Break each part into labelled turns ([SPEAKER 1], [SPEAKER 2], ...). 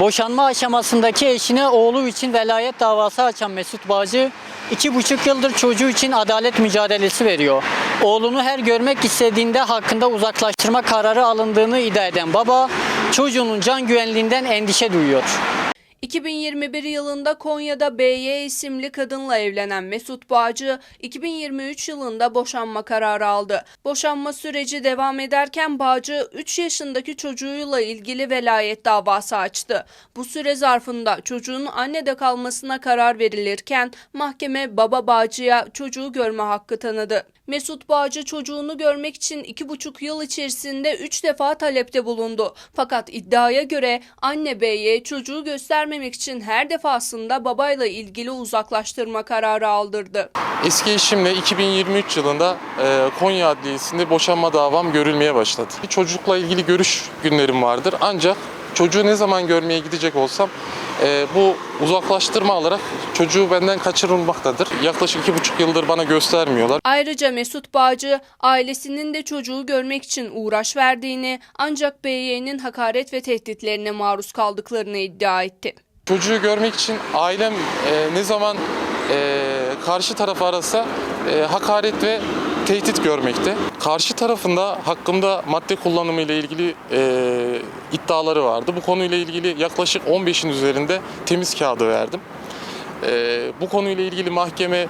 [SPEAKER 1] Boşanma aşamasındaki eşine oğlu için velayet davası açan Mesut Bağcı, iki buçuk yıldır çocuğu için adalet mücadelesi veriyor. Oğlunu her görmek istediğinde hakkında uzaklaştırma kararı alındığını iddia eden baba, çocuğunun can güvenliğinden endişe duyuyor.
[SPEAKER 2] 2021 yılında Konya'da BY isimli kadınla evlenen Mesut Bağcı, 2023 yılında boşanma kararı aldı. Boşanma süreci devam ederken Bağcı, 3 yaşındaki çocuğuyla ilgili velayet davası açtı. Bu süre zarfında çocuğun annede kalmasına karar verilirken mahkeme baba Bağcı'ya çocuğu görme hakkı tanıdı. Mesut Bağcı çocuğunu görmek için 2,5 yıl içerisinde 3 defa talepte bulundu. Fakat iddiaya göre anne beye çocuğu göstermemek için her defasında babayla ilgili uzaklaştırma kararı aldırdı.
[SPEAKER 3] Eski eşimle 2023 yılında e, Konya Adliyesi'nde boşanma davam görülmeye başladı. Çocukla ilgili görüş günlerim vardır ancak çocuğu ne zaman görmeye gidecek olsam e, bu uzaklaştırma alarak çocuğu benden kaçırılmaktadır. Yaklaşık iki buçuk yıldır bana göstermiyorlar.
[SPEAKER 2] Ayrıca Mesut Bağcı ailesinin de çocuğu görmek için uğraş verdiğini ancak BY'nin hakaret ve tehditlerine maruz kaldıklarını iddia etti.
[SPEAKER 3] Çocuğu görmek için ailem e, ne zaman e, karşı tarafı arasa e, hakaret ve tehdit görmekte. Karşı tarafında hakkımda madde kullanımı ile ilgili e, iddiaları vardı. Bu konuyla ilgili yaklaşık 15'in üzerinde temiz kağıdı verdim. E, bu konuyla ilgili mahkeme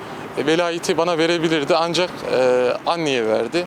[SPEAKER 3] velayeti bana verebilirdi ancak e, anneye verdi.